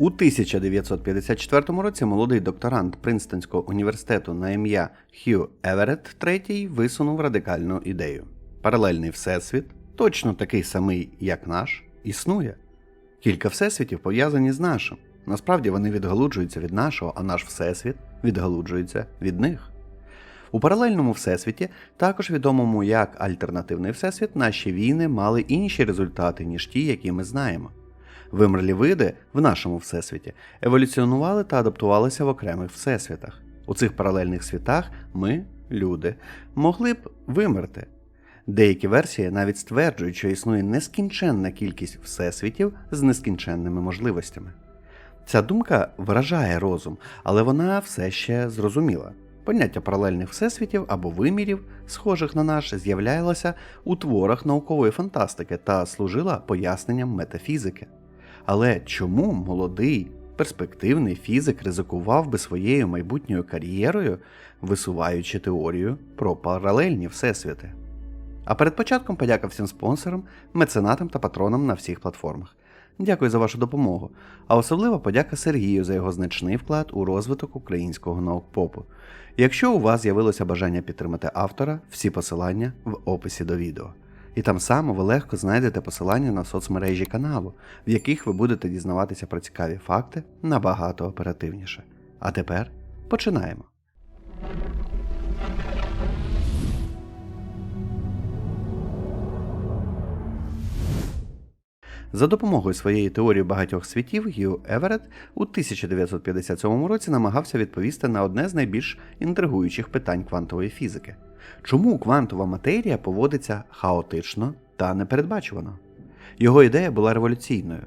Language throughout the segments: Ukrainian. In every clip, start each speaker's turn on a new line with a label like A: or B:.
A: У 1954 році молодий докторант Принстонського університету на ім'я Хью Еверетт III висунув радикальну ідею. Паралельний всесвіт, точно такий самий, як наш, існує. Кілька всесвітів пов'язані з нашим. Насправді вони відгалуджуються від нашого, а наш всесвіт відгалуджується від них. У паралельному всесвіті, також відомому як альтернативний всесвіт, наші війни мали інші результати, ніж ті, які ми знаємо. Вимерлі види в нашому всесвіті еволюціонували та адаптувалися в окремих всесвітах. У цих паралельних світах ми, люди, могли б вимерти. Деякі версії навіть стверджують, що існує нескінченна кількість всесвітів з нескінченними можливостями. Ця думка вражає розум, але вона все ще зрозуміла. Поняття паралельних всесвітів або вимірів, схожих на наш, з'являлося у творах наукової фантастики та служила поясненням метафізики. Але чому молодий, перспективний фізик ризикував би своєю майбутньою кар'єрою, висуваючи теорію про паралельні всесвіти? А перед початком подяка всім спонсорам, меценатам та патронам на всіх платформах. Дякую за вашу допомогу, а особливо подяка Сергію за його значний вклад у розвиток українського наукпопу. Якщо у вас з'явилося бажання підтримати автора, всі посилання в описі до відео. І там само ви легко знайдете посилання на соцмережі каналу, в яких ви будете дізнаватися про цікаві факти набагато оперативніше. А тепер починаємо. За допомогою своєї теорії багатьох світів Гью Еверетт у 1957 році намагався відповісти на одне з найбільш інтригуючих питань квантової фізики: чому квантова матерія поводиться хаотично та непередбачувано? Його ідея була революційною.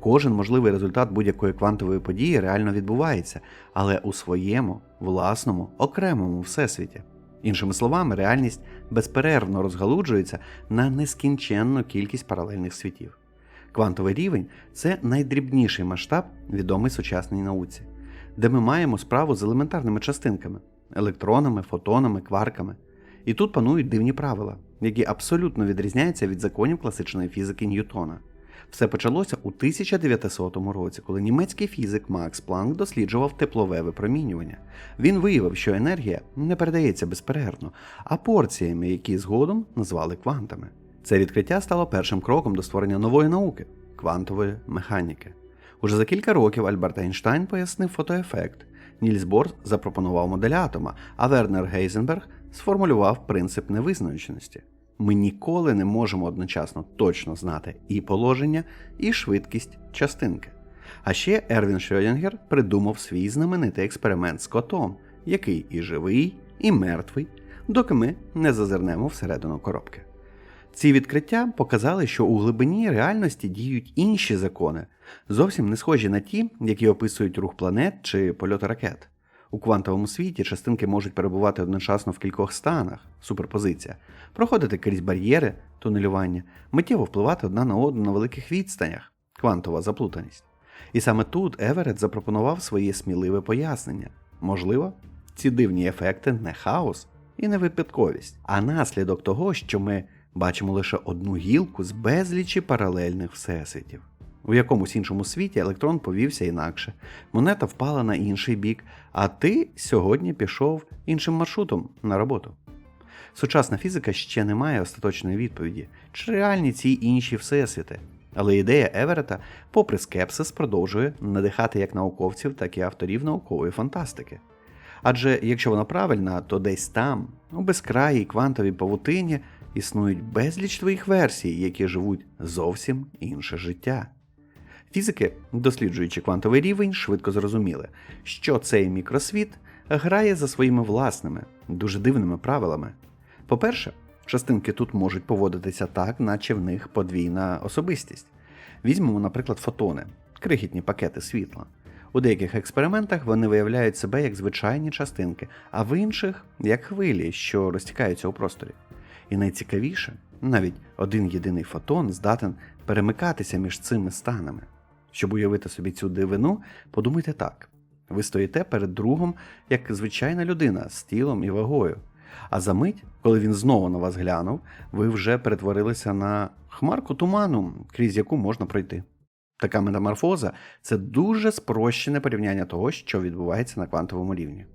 A: Кожен можливий результат будь-якої квантової події реально відбувається, але у своєму власному окремому всесвіті. Іншими словами, реальність безперервно розгалуджується на нескінченну кількість паралельних світів. Квантовий рівень це найдрібніший масштаб, відомий сучасній науці, де ми маємо справу з елементарними частинками електронами, фотонами, кварками. І тут панують дивні правила, які абсолютно відрізняються від законів класичної фізики Ньютона. Все почалося у 1900 році, коли німецький фізик Макс Планк досліджував теплове випромінювання. Він виявив, що енергія не передається безперервно, а порціями, які згодом назвали квантами. Це відкриття стало першим кроком до створення нової науки квантової механіки. Уже за кілька років Альберт Ейнштайн пояснив фотоефект. Нільс Бор запропонував модель атома, а Вернер Гейзенберг сформулював принцип невизначеності. Ми ніколи не можемо одночасно точно знати і положення, і швидкість частинки. А ще Ервін Шрёдінгер придумав свій знаменитий експеримент з котом, який і живий, і мертвий, доки ми не зазирнемо всередину коробки. Ці відкриття показали, що у глибині реальності діють інші закони, зовсім не схожі на ті, які описують рух планет чи польоти ракет. У квантовому світі частинки можуть перебувати одночасно в кількох станах суперпозиція, проходити крізь бар'єри, тунелювання, миттєво впливати одна на одну на великих відстанях квантова заплутаність. І саме тут Еверет запропонував своє сміливе пояснення. Можливо, ці дивні ефекти не хаос і не випадковість, а наслідок того, що ми бачимо лише одну гілку з безлічі паралельних всесвітів. У якомусь іншому світі електрон повівся інакше, монета впала на інший бік, а ти сьогодні пішов іншим маршрутом на роботу. Сучасна фізика ще не має остаточної відповіді, чи реальні ці інші всесвіти. Але ідея Еверета, попри скепсис, продовжує надихати як науковців, так і авторів наукової фантастики. Адже якщо вона правильна, то десь там, у безкраїй квантовій павутині, існують безліч твоїх версій, які живуть зовсім інше життя. Фізики, досліджуючи квантовий рівень, швидко зрозуміли, що цей мікросвіт грає за своїми власними, дуже дивними правилами. По-перше, частинки тут можуть поводитися так, наче в них подвійна особистість. Візьмемо, наприклад, фотони, крихітні пакети світла. У деяких експериментах вони виявляють себе як звичайні частинки, а в інших як хвилі, що розтікаються у просторі. І найцікавіше, навіть один єдиний фотон здатен перемикатися між цими станами. Щоб уявити собі цю дивину, подумайте так: ви стоїте перед другом як звичайна людина з тілом і вагою. А за мить, коли він знову на вас глянув, ви вже перетворилися на хмарку туману, крізь яку можна пройти. Така метаморфоза це дуже спрощене порівняння того, що відбувається на квантовому рівні.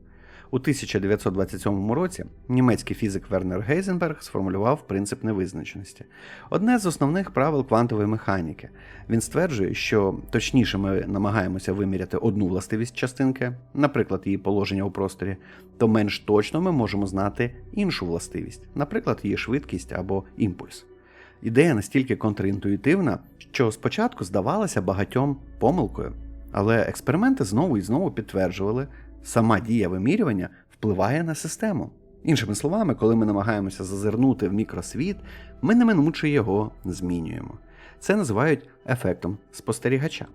A: У 1927 році німецький фізик Вернер Гейзенберг сформулював принцип невизначеності, одне з основних правил квантової механіки. Він стверджує, що точніше ми намагаємося виміряти одну властивість частинки, наприклад, її положення у просторі, то менш точно ми можемо знати іншу властивість, наприклад, її швидкість або імпульс. Ідея настільки контрінтуїтивна, що спочатку здавалася багатьом помилкою, але експерименти знову і знову підтверджували, сама дія вимірювання впливає на систему. Іншими словами, коли ми намагаємося зазирнути в мікросвіт, ми неминуче його змінюємо. Це називають ефектом спостерігача.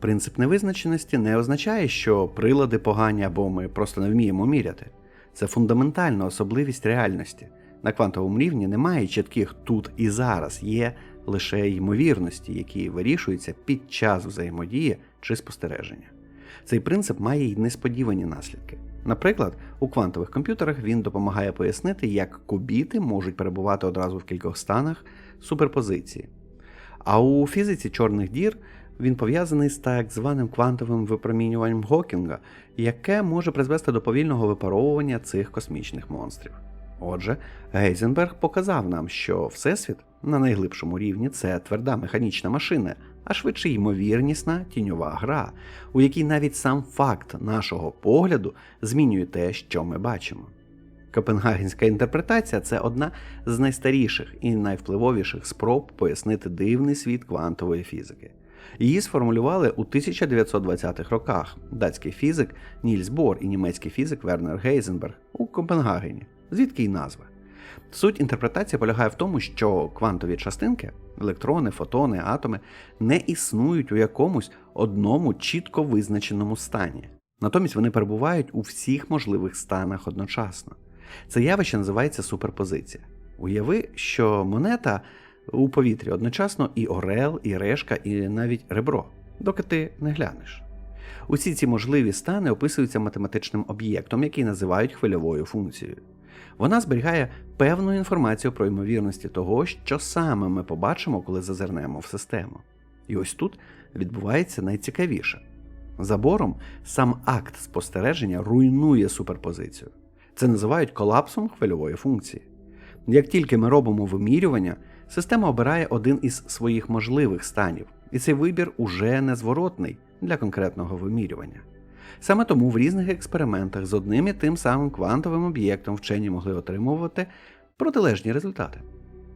A: Принцип невизначеності не означає, що прилади погані або ми просто не вміємо міряти. Це фундаментальна особливість реальності. На квантовому рівні немає чітких тут і зараз, є лише ймовірності, які вирішуються під час взаємодії чи спостереження. Цей принцип має й несподівані наслідки. Наприклад, у квантових комп'ютерах він допомагає пояснити, як кубіти можуть перебувати одразу в кількох станах суперпозиції. А у фізиці чорних дір він пов'язаний з так званим квантовим випромінюванням Гокінга, яке може призвести до повільного випаровування цих космічних монстрів. Отже, Гейзенберг показав нам, що Всесвіт на найглибшому рівні це тверда механічна машина, а швидше ймовірнісна тіньова гра, у якій навіть сам факт нашого погляду змінює те, що ми бачимо. Копенгагенська інтерпретація це одна з найстаріших і найвпливовіших спроб пояснити дивний світ квантової фізики. Її сформулювали у 1920-х роках датський фізик Нільс Бор і німецький фізик Вернер Гейзенберг у Копенгагені, звідки й назва. Суть інтерпретації полягає в тому, що квантові частинки, електрони, фотони, атоми не існують у якомусь одному чітко визначеному стані. Натомість вони перебувають у всіх можливих станах одночасно. Це явище називається суперпозиція. Уяви, що монета у повітрі одночасно і орел, і решка, і навіть ребро, доки ти не глянеш. Усі ці можливі стани описуються математичним об'єктом, який називають хвильовою функцією. Вона зберігає певну інформацію про ймовірності того, що саме ми побачимо, коли зазирнемо в систему. І ось тут відбувається найцікавіше. Забором сам акт спостереження руйнує суперпозицію. Це називають колапсом хвильової функції. Як тільки ми робимо вимірювання, система обирає один із своїх можливих станів, і цей вибір уже незворотний для конкретного вимірювання. Саме тому в різних експериментах з одним і тим самим квантовим об'єктом вчені могли отримувати протилежні результати.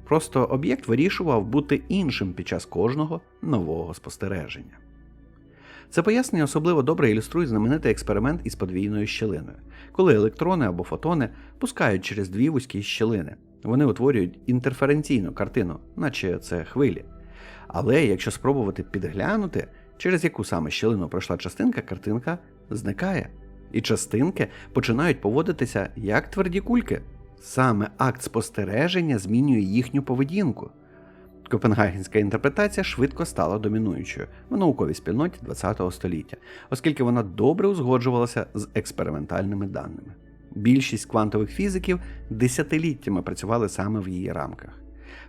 A: Просто об'єкт вирішував бути іншим під час кожного нового спостереження. Це пояснення особливо добре ілюструє знаменитий експеримент із подвійною щілиною, коли електрони або фотони пускають через дві вузькі щілини. Вони утворюють інтерференційну картину, наче це хвилі. Але якщо спробувати підглянути, через яку саме щілину пройшла частинка, картинка зникає. І частинки починають поводитися як тверді кульки. Саме акт спостереження змінює їхню поведінку. Копенгагенська інтерпретація швидко стала домінуючою в науковій спільноті ХХ століття, оскільки вона добре узгоджувалася з експериментальними даними. Більшість квантових фізиків десятиліттями працювали саме в її рамках.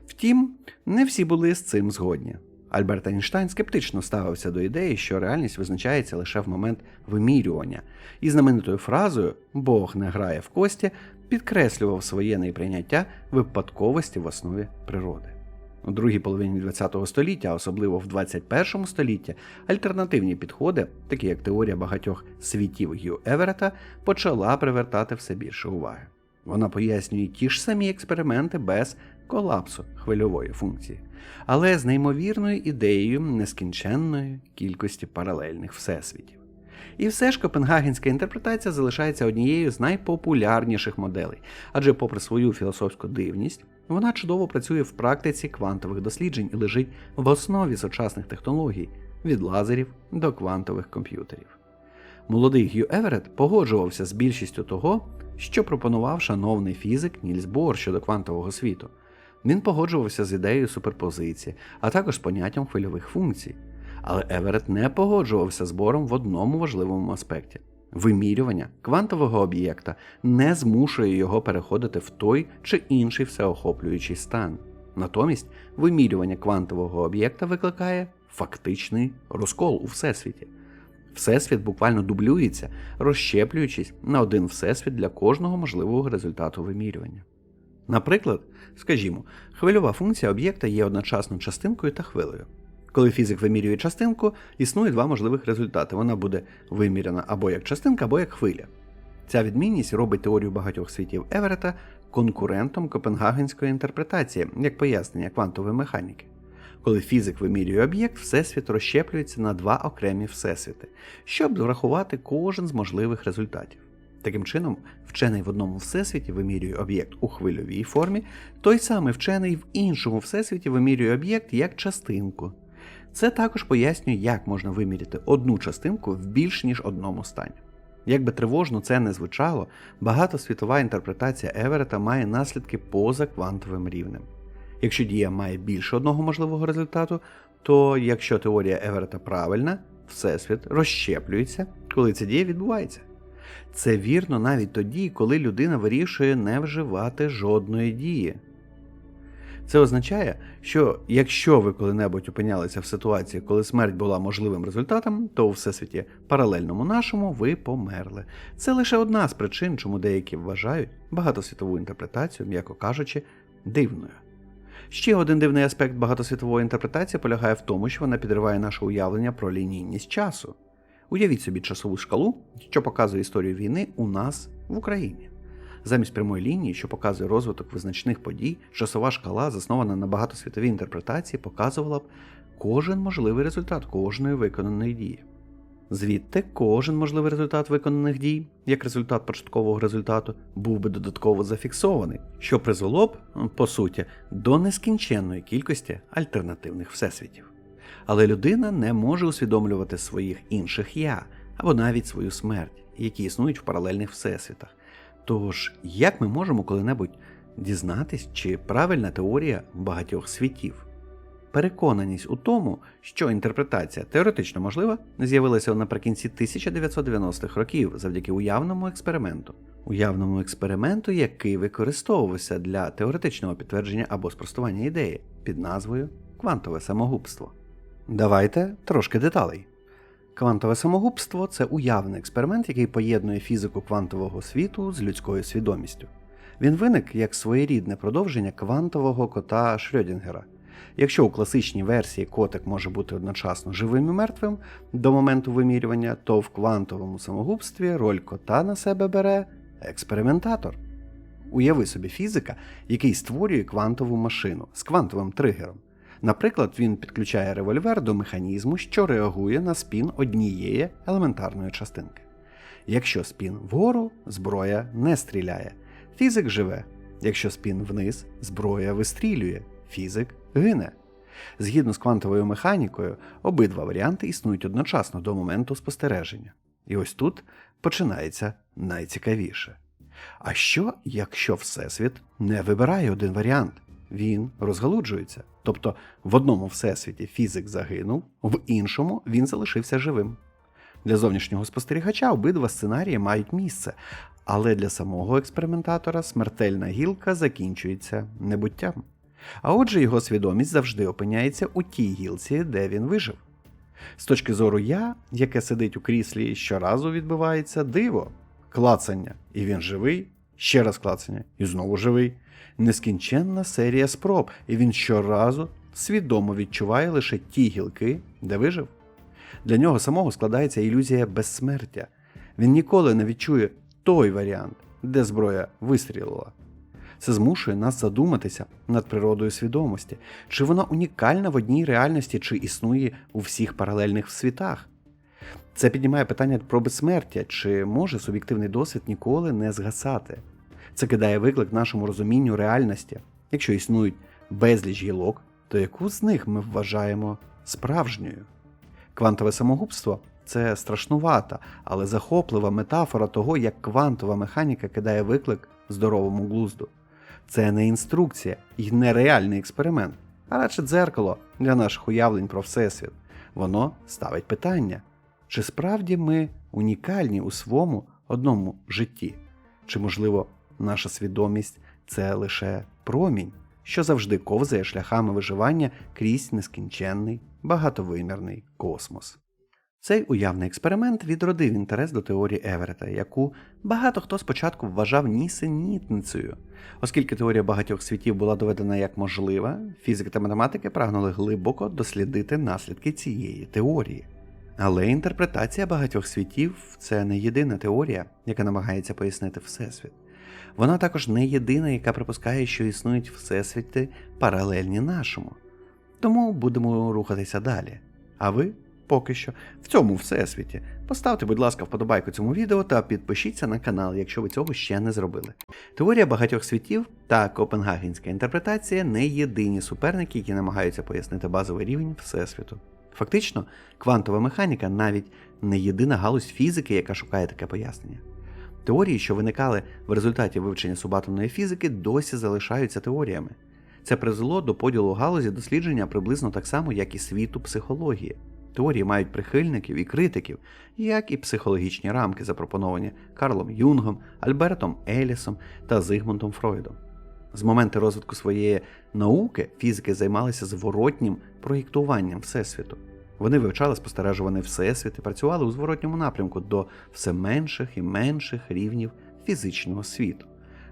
A: Втім, не всі були з цим згодні. Альберт Айнштайн скептично ставився до ідеї, що реальність визначається лише в момент вимірювання, і знаменитою фразою Бог не грає в кості підкреслював своє неприйняття випадковості в основі природи. У другій половині ХХ століття, особливо в 21 столітті, альтернативні підходи, такі як теорія багатьох світів Гью Еверета, почала привертати все більше уваги. Вона пояснює ті ж самі експерименти без колапсу хвильової функції, але з неймовірною ідеєю нескінченної кількості паралельних всесвітів. І все ж копенгагенська інтерпретація залишається однією з найпопулярніших моделей, адже, попри свою філософську дивність, вона чудово працює в практиці квантових досліджень і лежить в основі сучасних технологій від лазерів до квантових комп'ютерів. Молодий Г'ю Еверет погоджувався з більшістю того, що пропонував шановний фізик Нільс Бор щодо квантового світу. Він погоджувався з ідеєю суперпозиції, а також поняттям хвильових функцій. Але Еверет не погоджувався з Бором в одному важливому аспекті. Вимірювання квантового об'єкта не змушує його переходити в той чи інший всеохоплюючий стан. Натомість вимірювання квантового об'єкта викликає фактичний розкол у всесвіті. Всесвіт буквально дублюється, розщеплюючись на один всесвіт для кожного можливого результату вимірювання. Наприклад, скажімо, хвильова функція об'єкта є одночасно частинкою та хвилею. Коли фізик вимірює частинку, існує два можливих результати. Вона буде виміряна або як частинка, або як хвиля. Ця відмінність робить теорію багатьох світів Еверета конкурентом копенгагенської інтерпретації, як пояснення квантової механіки. Коли фізик вимірює об'єкт, всесвіт розщеплюється на два окремі всесвіти, щоб врахувати кожен з можливих результатів. Таким чином, вчений в одному всесвіті вимірює об'єкт у хвильовій формі, той самий вчений в іншому всесвіті вимірює об'єкт як частинку. Це також пояснює, як можна виміряти одну частинку в більш ніж одному стані. Як би тривожно це не звучало, багатосвітова інтерпретація Еверета має наслідки поза квантовим рівнем. Якщо дія має більше одного можливого результату, то якщо теорія Еверета правильна, всесвіт розщеплюється, коли ця дія відбувається. Це вірно навіть тоді, коли людина вирішує не вживати жодної дії. Це означає, що якщо ви коли-небудь опинялися в ситуації, коли смерть була можливим результатом, то у всесвіті паралельному нашому ви померли. Це лише одна з причин, чому деякі вважають багатосвітову інтерпретацію, м'яко кажучи, дивною. Ще один дивний аспект багатосвітової інтерпретації полягає в тому, що вона підриває наше уявлення про лінійність часу. Уявіть собі часову шкалу, що показує історію війни у нас в Україні. Замість прямої лінії, що показує розвиток визначних подій, часова шкала, заснована на багатосвітовій інтерпретації, показувала б кожен можливий результат кожної виконаної дії. Звідти кожен можливий результат виконаних дій, як результат початкового результату, був би додатково зафіксований, що призвело б, по суті, до нескінченної кількості альтернативних всесвітів. Але людина не може усвідомлювати своїх інших я або навіть свою смерть, які існують в паралельних всесвітах. Тож, як ми можемо коли-небудь дізнатись, чи правильна теорія багатьох світів? Переконаність у тому, що інтерпретація теоретично можлива, з'явилася наприкінці 1990-х років завдяки уявному експерименту. Уявному експерименту, який використовувався для теоретичного підтвердження або спростування ідеї під назвою квантове самогубство. Давайте трошки деталей. Квантове самогубство це уявний експеримент, який поєднує фізику квантового світу з людською свідомістю. Він виник як своєрідне продовження квантового кота Шрёдінгера. Якщо у класичній версії котик може бути одночасно живим і мертвим до моменту вимірювання, то в квантовому самогубстві роль кота на себе бере експериментатор. Уяви собі фізика, який створює квантову машину з квантовим тригером. Наприклад, він підключає револьвер до механізму, що реагує на спін однієї елементарної частинки. Якщо спін вгору, зброя не стріляє. Фізик живе. Якщо спін вниз, зброя вистрілює, фізик гине. Згідно з квантовою механікою, обидва варіанти існують одночасно до моменту спостереження. І ось тут починається найцікавіше. А що, якщо Всесвіт не вибирає один варіант? Він розгалуджується. Тобто в одному всесвіті фізик загинув, в іншому він залишився живим. Для зовнішнього спостерігача обидва сценарії мають місце, але для самого експериментатора смертельна гілка закінчується небуттям. А отже, його свідомість завжди опиняється у тій гілці, де він вижив. З точки зору я, яке сидить у кріслі, щоразу відбувається диво, клацання, і він живий, ще раз клацання, і знову живий. Нескінченна серія спроб, і він щоразу свідомо відчуває лише ті гілки, де вижив. Для нього самого складається ілюзія безсмертя. Він ніколи не відчує той варіант, де зброя вистрілила. Це змушує нас задуматися над природою свідомості, чи вона унікальна в одній реальності, чи існує у всіх паралельних світах. Це піднімає питання про безсмертя, чи може суб'єктивний досвід ніколи не згасати. Це кидає виклик нашому розумінню реальності. Якщо існують безліч гілок, то яку з них ми вважаємо справжньою? Квантове самогубство це страшнувата, але захоплива метафора того, як квантова механіка кидає виклик здоровому глузду. Це не інструкція і не реальний експеримент, а радше дзеркало для наших уявлень про Всесвіт. Воно ставить питання, чи справді ми унікальні у своєму одному житті, чи, можливо, наша свідомість це лише промінь, що завжди ковзає шляхами виживання крізь нескінченний багатовимірний космос. Цей уявний експеримент відродив інтерес до теорії Еверета, яку багато хто спочатку вважав нісенітницею. Оскільки теорія багатьох світів була доведена як можлива, фізики та математики прагнули глибоко дослідити наслідки цієї теорії. Але інтерпретація багатьох світів це не єдина теорія, яка намагається пояснити Всесвіт. Вона також не єдина, яка припускає, що існують всесвіти паралельні нашому. Тому будемо рухатися далі. А ви поки що в цьому всесвіті. Поставте, будь ласка, вподобайку цьому відео та підпишіться на канал, якщо ви цього ще не зробили. Теорія багатьох світів та копенгагенська інтерпретація не єдині суперники, які намагаються пояснити базовий рівень Всесвіту. Фактично, квантова механіка навіть не єдина галузь фізики, яка шукає таке пояснення. Теорії, що виникали в результаті вивчення субатомної фізики, досі залишаються теоріями. Це призвело до поділу галузі дослідження приблизно так само, як і світу психології. Теорії мають прихильників і критиків, як і психологічні рамки, запропоновані Карлом Юнгом, Альбертом Елісом та Зигмундом Фройдом. З моменту розвитку своєї науки фізики займалися зворотнім проєктуванням Всесвіту. Вони вивчали спостережуваний всесвіт і працювали у зворотньому напрямку до все менших і менших рівнів фізичного світу.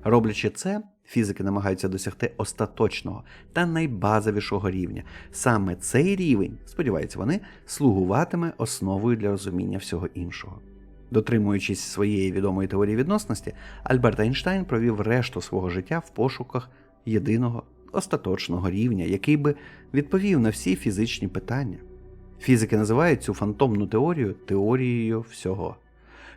A: Роблячи це, фізики намагаються досягти остаточного та найбазовішого рівня. Саме цей рівень, сподіваються вони, слугуватиме основою для розуміння всього іншого. Дотримуючись своєї відомої теорії відносності, Альберт Ейнштейн провів решту свого життя в пошуках єдиного остаточного рівня, який би відповів на всі фізичні питання. Фізики називають цю фантомну теорію теорією всього.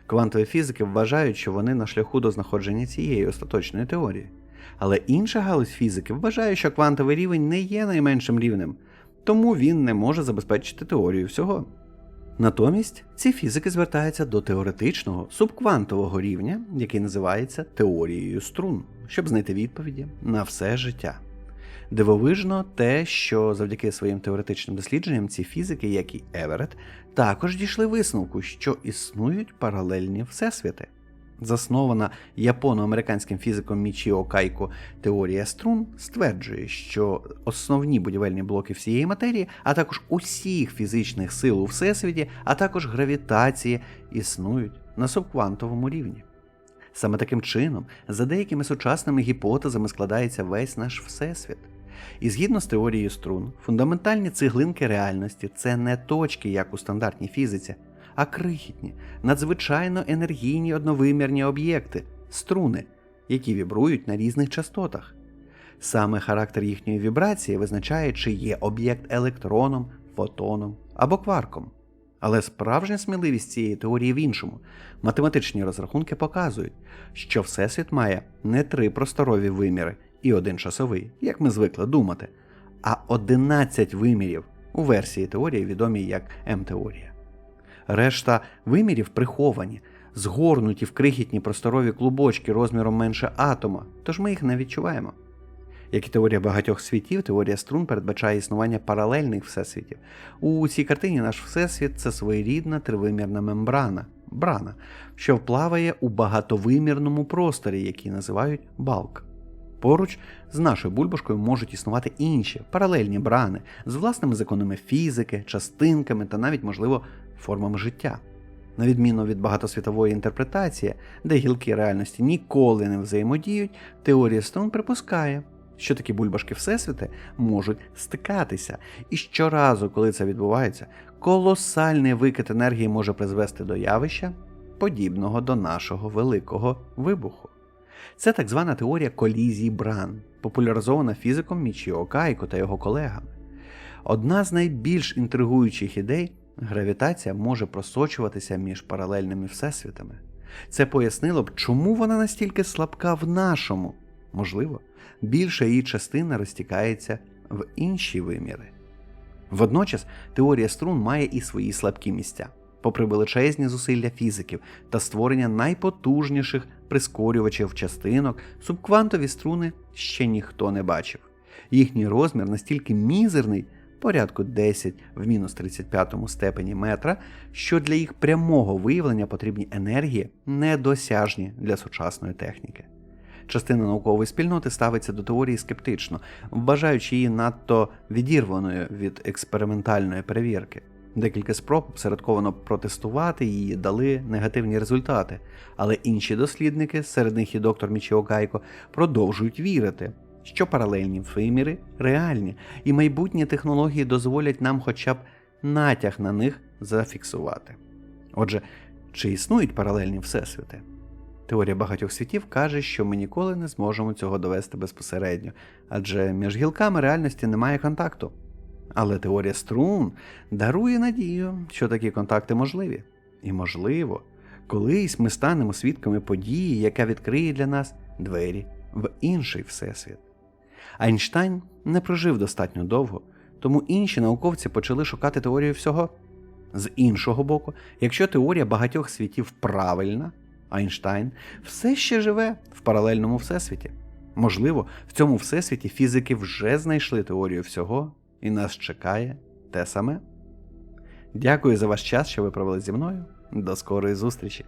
A: Квантові фізики вважають, що вони на шляху до знаходження цієї остаточної теорії. Але інша галузь фізики вважає, що квантовий рівень не є найменшим рівнем, тому він не може забезпечити теорію всього. Натомість ці фізики звертаються до теоретичного субквантового рівня, який називається теорією струн, щоб знайти відповіді на все життя. Дивовижно те, що завдяки своїм теоретичним дослідженням ці фізики, як і Еверет, також дійшли висновку, що існують паралельні всесвіти. Заснована японо-американським фізиком Мічіо Кайко теорія струн стверджує, що основні будівельні блоки всієї матерії, а також усіх фізичних сил у всесвіті, а також гравітації існують на субквантовому рівні. Саме таким чином, за деякими сучасними гіпотезами складається весь наш всесвіт. І згідно з теорією струн, фундаментальні цеглинки реальності це не точки, як у стандартній фізиці, а крихітні, надзвичайно енергійні одновимірні об'єкти, струни, які вібрують на різних частотах. Саме характер їхньої вібрації визначає, чи є об'єкт електроном, фотоном або кварком. Але справжня сміливість цієї теорії в іншому. Математичні розрахунки показують, що Всесвіт має не три просторові виміри і один часовий, як ми звикли думати, а 11 вимірів у версії теорії, відомій як М-теорія. Решта вимірів приховані, згорнуті в крихітні просторові клубочки розміром менше атома, тож ми їх не відчуваємо. Як і теорія багатьох світів, теорія струн передбачає існування паралельних всесвітів. У цій картині наш всесвіт це своєрідна тривимірна мембрана, брана, що вплаває у багатовимірному просторі, який називають балк. Поруч з нашою бульбашкою можуть існувати інші паралельні брани з власними законами фізики, частинками та навіть, можливо, формами життя. На відміну від багатосвітової інтерпретації, де гілки реальності ніколи не взаємодіють, теорія струн припускає, що такі бульбашки Всесвіти можуть стикатися, і щоразу, коли це відбувається, колосальний викид енергії може призвести до явища, подібного до нашого великого вибуху. Це так звана теорія колізії Бран, популяризована фізиком Мічіо Кайко та його колегами. Одна з найбільш інтригуючих ідей гравітація може просочуватися між паралельними всесвітами. Це пояснило б, чому вона настільки слабка в нашому. Можливо, більша її частина розтікається в інші виміри. Водночас теорія струн має і свої слабкі місця. Попри величезні зусилля фізиків та створення найпотужніших прискорювачів частинок, субквантові струни ще ніхто не бачив. Їхній розмір настільки мізерний, порядку 10 в мінус 35 степені метра, що для їх прямого виявлення потрібні енергії недосяжні для сучасної техніки. частина наукової спільноти ставиться до теорії скептично, вважаючи її надто відірваною від експериментальної перевірки. Декілька спроб середковано протестувати її дали негативні результати, але інші дослідники, серед них і доктор Мічіо Гайко, продовжують вірити, що паралельні виміри реальні, і майбутні технології дозволять нам хоча б натяг на них зафіксувати. Отже, чи існують паралельні всесвіти? Теорія багатьох світів каже, що ми ніколи не зможемо цього довести безпосередньо, адже між гілками реальності немає контакту. Але теорія струн дарує надію, що такі контакти можливі. І можливо, колись ми станемо свідками події, яка відкриє для нас двері в інший всесвіт. Айнштайн не прожив достатньо довго, тому інші науковці почали шукати теорію всього. З іншого боку, якщо теорія багатьох світів правильна, Айнштайн все ще живе в паралельному всесвіті. Можливо, в цьому всесвіті фізики вже знайшли теорію всього, і нас чекає те саме. Дякую за ваш час, що ви провели зі мною. До скорої зустрічі!